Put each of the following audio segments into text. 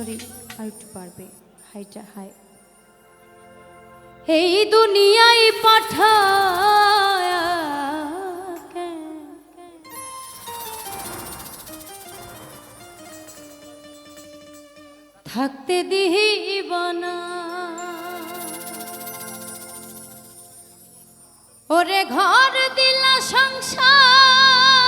Sorry আর একটু পারবে হাইটা হাই। এই দুনিয়ায় পাঠায় থাকতে দিহিব না ওরে ঘর দিলা সংসার।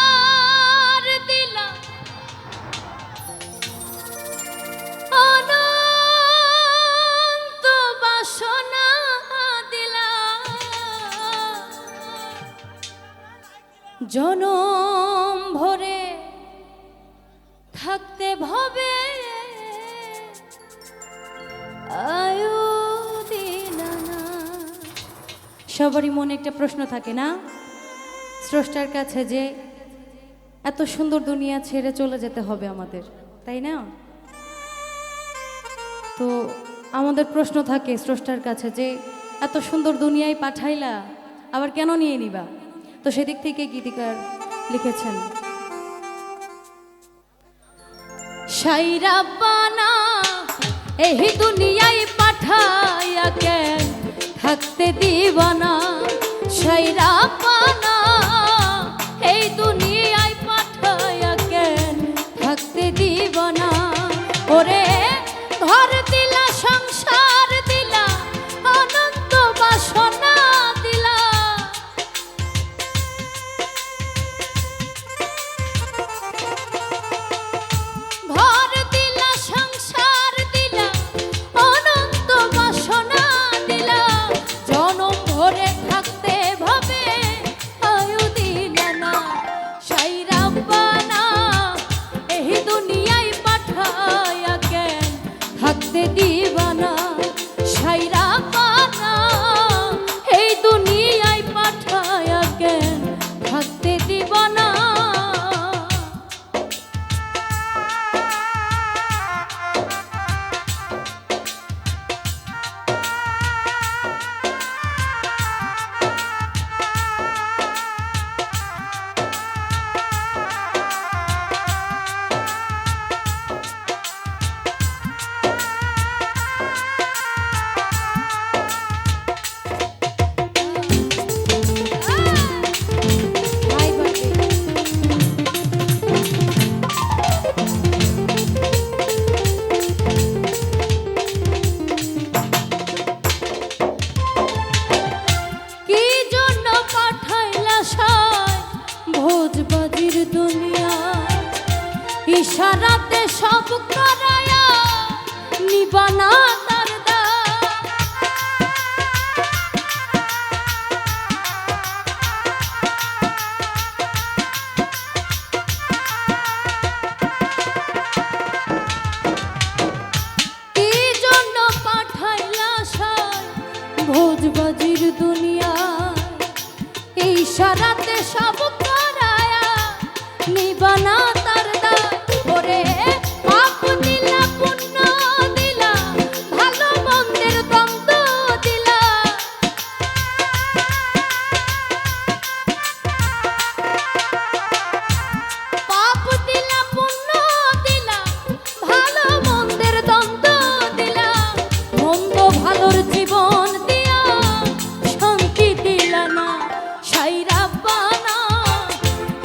থাকতে ভবে। সবারই মনে একটা প্রশ্ন থাকে, না? স্রষ্টার কাছে যে এত সুন্দর দুনিয়া ছেড়ে চলে যেতে হবে আমাদের, তাই না? তো আমাদের প্রশ্ন থাকে স্রষ্টার কাছে যে, এত সুন্দর দুনিয়ায় পাঠাইলা, আবার কেন নিয়ে নিবা? তো সেদিক থেকে গীতিকার লিখেছেন সাইরাবানা এই দুনিয়ায় পাঠাইয়া কেন? থাকতে দিবানা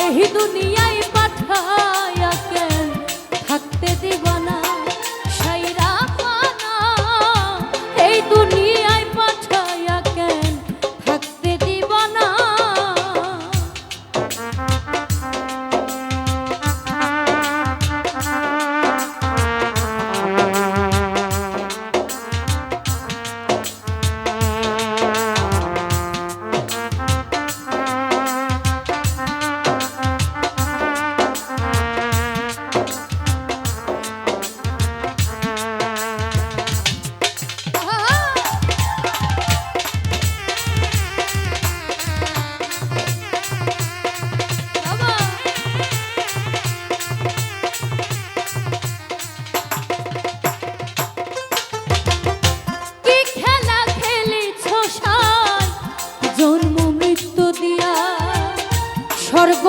এই দুনিয়ায়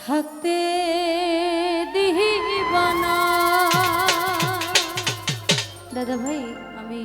থাকতে দিবা না দাদা ভাই আমি